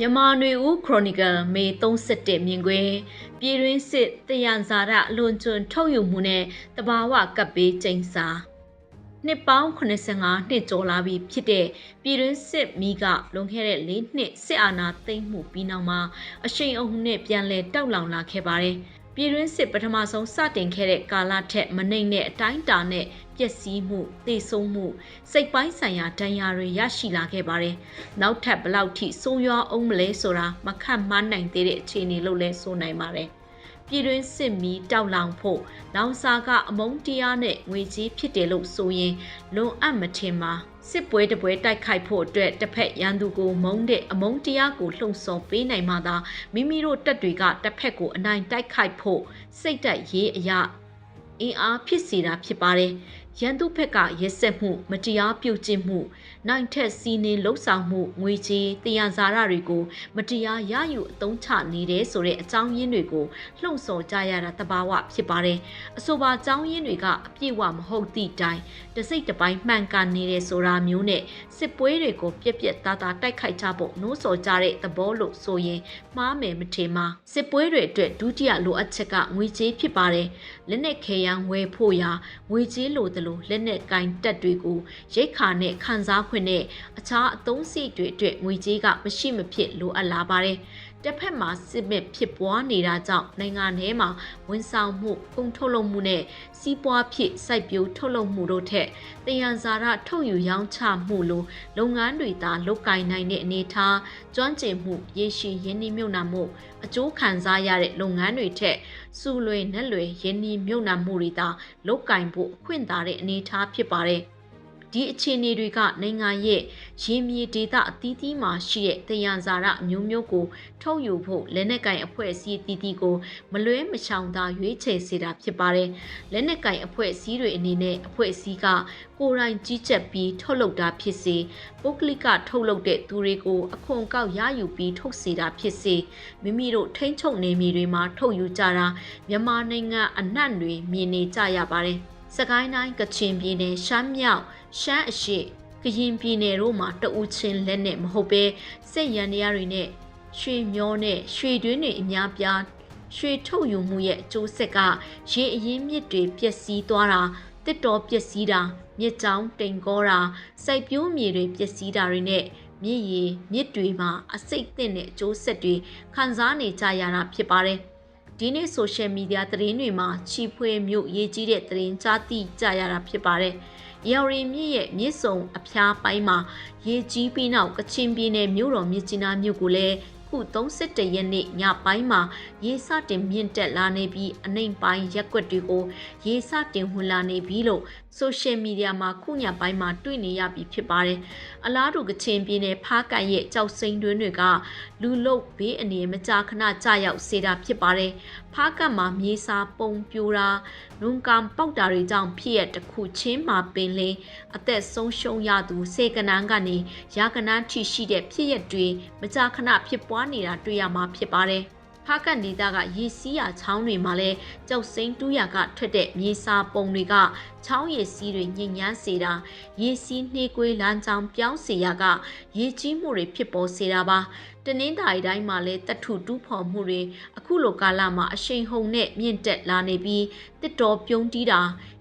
မြန်မာနွေဦးခရိုနီကယ်မေ31မြင်ကွင်းပြည်တွင်းစစ်တယံဇာရအလွန်ကျွန်းထုတ်ယူမှုနဲ့တဘာဝကပ်ပေးကျိန်စာနှစ်ပေါင်း85နှစ်ကျော်လာပြီဖြစ်တဲ့ပြည်တွင်းစစ်မီးကလွန်ခဲ့တဲ့၄နှစ်စစ်အာဏာသိမ်းမှုပြီးနောက်မှာအရှိန်အဟုန်နဲ့ပြန်လည်တောက်လောင်လာခဲ့ပါတယ်။ပြည်တွင်းစစ်ပထမဆုံးစတင်ခဲ့တဲ့ကာလထက်မနှိမ့်တဲ့အတိုင်းအတာနဲ့ ပျက်စီးမှု၊သေဆုံးမှုစိတ်ပိုင်းဆိုင်ရာဒဏ်ရာတွေရရှိလာခဲ့ပါတယ်။နောက်ထပ်ဘလောက်ထိဆိုးရွားအောင်မလဲဆိုတာမခန့်မှန်းနိုင်သေးတဲ့အခြေအနေလို့လည်းဆိုနိုင်ပါတယ်။ပြည်တွင်းစစ်မီတောက်လောင်ဖို့လောင်စာကအမုန်းတရားနဲ့ငွေကြီးဖြစ်တယ်လို့ဆိုရင်လွန်အပ်မထင်ပါစစ်ပွဲတပွဲတိုက်ခိုက်ဖို့အတွက်တစ်ဖက်ရန်သူကိုမုန်းတဲ့အမုန်းတရားကိုလှုံ့ဆော်ပေးနိုင်မှသာမိမိတို့တပ်တွေကတစ်ဖက်ကိုအနိုင်တိုက်ခိုက်ဖို့စိတ်တက်ရေးအရာအင်အားဖြစ်စေတာဖြစ်ပါတယ် ရန်သူဘက်ကရက်ဆက်မှု မတရားပြုတ်ကျင့်မှုနိုင်ထက်စီးနေလှုပ်ဆောင်မှုငွေကြေးတရားစာရတွေကို မတရားရယူအသုံးချနေတယ်ဆိုတဲ့အကြောင်းရင်းတွေကိုလှုံ့ဆော်ကြရတာတဘာဝဖြစ်ပါတယ်အဆိုပါအကြောင်းရင်းတွေကအပြည့်အဝမဟုတ်သည့်တိုင်တစိတ်တစ်ပိုင်းမှန်ကန်နေတယ်ဆိုတာမျိုးနဲ့စစ်ပွဲတွေကိုပြက်ပြက်သားသားတိုက်ခိုက်ကြဖို့နှိုးဆော်ကြတဲ့သဘောလို့ဆိုရင်မှားမယ်မထင်ပါစစ်ပွဲတွေအတွက်ဒုတိယလိုအပ်ချက်ကငွေကြေးဖြစ်ပါတယ်လက်နက်ခဲယမ်းဝယ်ဖို့ရာငွေကြေးလိုသလိုလက်နက်ကင်တက်တွေကိုရိတ်ခါနဲ့ခံစားခွင့်နဲ့အခြားအသုံးစရိတ်တွေအတွက်ငွေကြေးကမရှိမဖြစ်လိုအပ်လာပါတယ် တစ်ဖက်မှာစစ်မဲ့ဖြစ်ပွားနေတာကြောင့်နိုင်ငံထဲမှာဝန်ဆောင်မှုကုန်ထုတ်လုပ်မှုနဲ့စီးပွားဖြစ်စိုက်ပျိုးထုတ်လုပ်မှုတို့ထက်တယံဇာရထုတ်ယူရောင်းချမှုလိုလုပ်ငန်းတွေသာလုပ်ကိုင်နိုင်တဲ့အနေအထားကျွမ်းကျင်မှုရရှိရင်းနှီးမြှုပ်နှံမှုအကျိုးခံစားရတဲ့လုပ်ငန်းတွေထက်စူလွေနဲ့လွေရင်းနှီးမြှုပ်နှံမှုတွေသာလုပ်ကိုင်ဖို့အခွင့်သာတဲ့အနေအထားဖြစ်ပါတယ်။ ဒီအခြေအနေတွေကနိုင်ငံရဲ့ရင်းမြေဒေသအသီးသီးမှာရှိတဲ့တယံဇာရအမျိုးမျိုးကို ထုတ်ယူဖို့လက်နက်ကင်အဖွဲ့အစည်းအသီးသီးကိုမလွဲမရှောင်သာရွေးချယ်စေတာဖြစ်ပါတယ်။လက်နက်ကင်အဖွဲ့အစည်းတွေအနေနဲ့အဖွဲ့အစည်းကကိုယ်တိုင်ကြီးကြပ်ပြီးထုတ်လုပ်တာဖြစ်စေပုဂ္ဂလိကထုတ်လုပ်တဲ့သူတွေကိုအခွန်ကောက်ရယူပြီးထုတ်စေတာဖြစ်စေမိမိတို့ထိန်းချုပ်နေမြေတွေမှာထုတ်ယူကြတာမြန်မာနိုင်ငံအနှံ့တွေမြင်နေကြရပါတယ်။စကိုင်းတိုင်းကချင်ပြည်နယ်ရှမ်းမြောက် ရှမ်းအရှိကရင်ပြည်နယ်တို့မှာတအူချင်းလက်နဲ့မဟုတ်ပဲစစ်ရန်တရားတွေနဲ့ရွှေမျောနဲ့ရွှေတွင်းတွေအများပြားရွှေထုတ်ယူမှုရဲ့အကျိုးဆက်ကရေအရင်းမြစ်တွေပျက်စီးသွားတာတစ်တော်ပျက်စီးတာမြစ်ကြောင်းတိမ်ကောတာစိုက်ပျိုးမြေတွေပျက်စီးတာတွေနဲ့မြစ်ရည်မြစ်တွေမှာအစိတ်သင့်တဲ့အကျိုးဆက်တွေခံစားနေကြရတာဖြစ်ပါတယ်။ဒီနေ့ဆိုရှယ်မီဒီယာသတင်းတွေမှာချီဖွေမြို့ရေးကြီးတဲ့သတင်းကြားသိကြရတာဖြစ်ပါတယ်။ ရော်ရီမြစ်ရဲ့မြစ်ဆုံအဖျားပိုင်းမှာရေကြီးပြီးနောက်ကချင်ပြည်နယ်မြို့တော်မြစ်ကြီးနားမြို့ကိုလည်းခု31ရက်နေ့ညပိုင်းမှာရေစတင်မြင့်တက်လာနေပြီးအနှိမ်ပိုင်းရက်ွက်တွေကိုရေစတင်ဝင်လာနေပြီလို့ ဆိုရှယ်မီဒီယာမှာခုညပိုင်းမှာတွေ့နေရပြီဖြစ်ပါတယ်။အလားတူကချင်ပြည်နယ်ဖားကန်ရဲ့ကြောက်စိန်တွင်းတွေကလူလုတ်ဘေးအနေမကြာခဏကြာရောက်စေတာဖြစ်ပါတယ်။ဖားကန်မှာမြေစာပုံပြိုတာနုံကံပေါက်တာတွေကြောင့်ဖြစ်ရတခုချင်းမှာပင်လင်းအသက်ဆုံးရှုံးရသူစေကနန်းကနေရာကနန်းထိရှိတဲ့ဖြစ်ရတွေမကြာခဏဖြစ်ပွားနေတာတွေ့ရမှာဖြစ်ပါတယ်။ ဖားကန်ဒေသကရေစီးရချောင်းတွေမှာလည်းကြောက်စိမ့်တူးရကထွက်တဲ့မြေစာပုံတွေကချောင်းရည်စီးတွေညဉ့်ညမ်းစေတာရေစီးနှေးကွေးလမ်းကြောင်းပြောင်းစေရကရေကြီးမှုတွေဖြစ်ပေါ်စေတာပါတနင်္သာရီတိုင်းမှာလည်းတထုတူးဖော်မှုတွေအခုလိုကာလမှာအရှိန်ဟုန်နဲ့မြင့်တက်လာနေပြီးတစ်တော်ပြုံးတီးတာ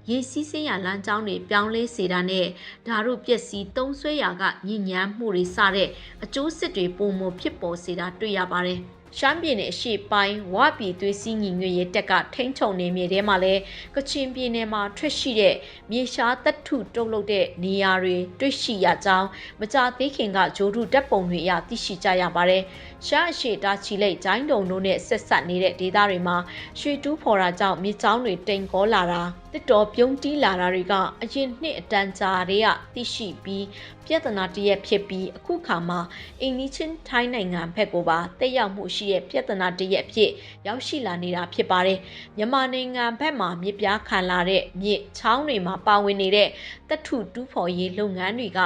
ရေစီးစင်းရလမ်းကြောင်းတွေပြောင်းလဲစေတာနဲ့ဓာတ်ပျက်စီးသုံးဆွဲရာကညဉ့်ညမ်းမှုတွေစတဲ့အကျိုးစစ်တွေပုံမဖြစ်ပေါ်စေတာတွေ့ရပါတယ်။ ရှမ်းပြည်နယ်အရှေ့ပိုင်းဝပြည်သွေးစည်းညီညွတ်ရေးတက်ကထိန်းချုပ်နေမြေထဲမှာလည်းကချင်ပြည်နယ်မှာထွက်ရှိတဲ့မြေရှားတပ်ထုတုပ်လုပ်တဲ့နေရာတွေတွေ့ရှိရကြောင်းမကြာသေးခင်ကဂျိုးထုတပ်ပုံတွေအရသိရှိကြရပါတယ်။ရှမ်းအရှေ့တာချီလိတ်ဂျိုင်းတုံတို့နဲ့ဆက်ဆက်နေတဲ့ဒေသတွေမှာရွှေတူးဖော်တာကြောင့်မြေချောင်းတွေတိမ်ကောလာတာတစ်တော်ပြုံးတီးလာတာတွေကအရင်နှစ်အတန်ကြာတွေကသိရှိပြီးပြဿနာတရက်ဖြစ်ပြီးအခုခါမှာအိန္ဒိချင်းထိုင်းနိုင်ငံဘက်ကိုပါတက်ရောက်မှုရှိတဲ့ပြဿနာတရက်ဖြစ်ရောက်ရှိလာနေတာဖြစ်ပါတယ်မြန်မာနိုင်ငံဘက်မှာမြစ်ပြားခံလာတဲ့မြစ်ချောင်းတွေမှာပါဝင်နေတဲ့တထုတူးဖော်ရေးလုပ်ငန်းတွေက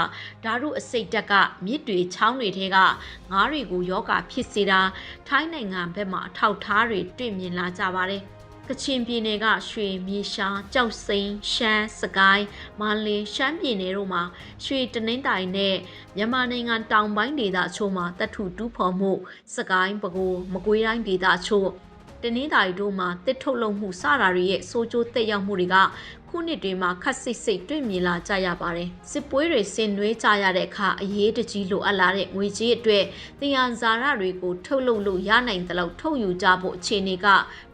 ဓာတုအစိတ်တက်ကမြစ်တွေချောင်းတွေထဲကငါးတွေကိုယောဂဖြစ်စေတာထိုင်းနိုင်ငံဘက်မှာအထောက်ထားတွေတွေ့မြင်လာကြပါတယ် ကချင်ပြည်နယ်ကရွှေမြေရှားကြောက်စိမ်းရှမ်းစကိုင်းမန္တလေးရှမ်းပြည်နယ်တို့မှာရွှေတနင်္သာရီနဲ့မြန်မာနိုင်ငံတောင်ပိုင်းဒေသအချို့မှာတပ်ထုတူးဖော်မှုစကိုင်းပဲခူးမကွေးတိုင်းဒေသအချို့တနင်္သာရီတို့မှာတစ်ထုတ်လုပ်မှုစတာတွေရဲ့စိုးကျိုးတက်ရောက်မှုတွေက ခုနှစ်တွေမှာခက်စိတ်စိတ်တွေ့မြင်လာကြရပါတယ်စစ်ပွဲတွေဆင်နွှဲကြရတဲ့အခါအရေးတကြီးလိုအပ်လာတဲ့ငွေကြေးအတွက်တရားဇာရတွေကိုထုတ်လုပ်လို့ရနိုင်တဲ့လောက်ထုတ်ယူကြဖို့အခြေအနေက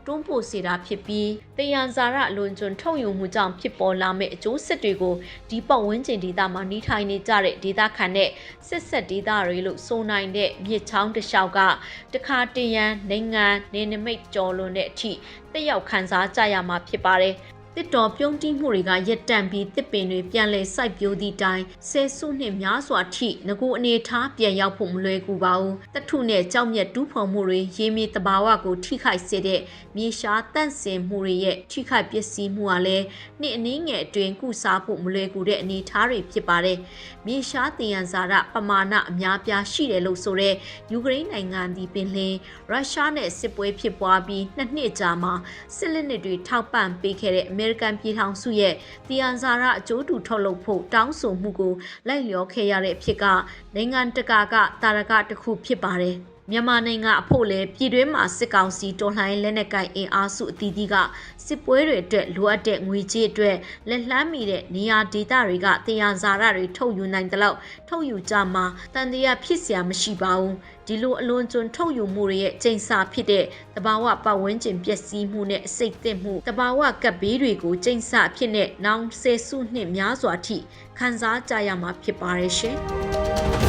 တွန်းပို့စေတာဖြစ်ပြီးတယံဇာရအလွန်ကျွံထုတ်ယူမှုကြောင့်ဖြစ်ပေါ်လာမယ့်အကျိုးဆက်တွေကိုဒီပတ်ဝန်းကျင်ဒေသမှာနေထိုင်နေကြတဲ့ဒေသခံနဲ့ဆက်ဆက်ဒေသတွေလို့ဆိုနိုင်တဲ့မြစ်ချောင်းတစ်လျှောက်ကတခါတရံနိုင်ငံနေနမိတ်ကျော်လွန်တဲ့အထိတက်ရောက်ခံစားကြရမှာဖြစ်ပါတယ် တစ်တော်ပြုံးတိမှုတွေကရက်တန့်ပြီးတစ်ပင်တွေပြန်လဲစိုက်ပျိုးသည့်တိုင်ဆယ်စုနှစ်များစွာထိငကိုအနေထားပြန်ရောက်ဖို့မလွယ်ကူပါဘူးတထုနဲ့ကြောက်မြက်တူးဖော်မှုတွေရေမြေတဘာဝကိုထိခိုက်စေတဲ့မြေရှားတန့်စင်မှုတွေရဲ့ထိခိုက်ပျက်စီးမှုကလည်းနှစ်အနည်းငယ်အတွင်းကုစားဖို့မလွယ်ကူတဲ့အနေအထားတွေဖြစ်ပါတယ်မြေရှားတည်ရန်စာရပမာဏအများပြားရှိတယ်လို့ဆိုတဲ့ယူကရိန်းနိုင်ငံဒီပင်လင်းရုရှားနဲ့စစ်ပွဲဖြစ်ပွားပြီးနှစ်နှစ်ကြာမှာစစ်လက်နက်တွေထောက်ပံ့ပေးခဲ့တဲ့အမေရိကန်ပြည်ထောင်စုရဲ့တည်ရန်စာရအကျိုးတူထုတ်လုပ်ဖို့တောင်းဆိုမှုကိုလိုက်လျောခဲ့ရတဲ့အဖြစ်ကနိုင်ငံတကာကတာရကတစ်ခုဖြစ်ပါတယ် မြန်မာနိုင်ငံအဖို့လဲပြည်တွင်းမှာစစ်ကောင်စီတော်လှန်ရေးလက်နက်ကိုင်အင်အားစုအသီးသီးကစစ်ပွဲတွေအတွက်လိုအပ်တဲ့ငွေကြေးအတွက်လက်လှမ်းမီတဲ့နေရာဒေသတွေကတရားဇာရတွေထုတ်ယူနိုင်တဲ့လောက်ထုတ်ယူကြမှာတန်တရားဖြစ်เสียမရှိပါဘူးဒီလိုအလွန်ကျွံထုတ်ယူမှုတွေရဲ့ကျိန်စာဖြစ်တဲ့တဘာဝပတ်ဝန်းကျင်ပျက်စီးမှုနဲ့အစိတ်သင့်မှုတဘာဝကပ်ဘေးတွေကိုကျိန်စာဖြစ်တဲ့နောင်ဆယ်စုနှစ်များစွာထိခံစားကြရမှာဖြစ်ပါရဲ့ရှင်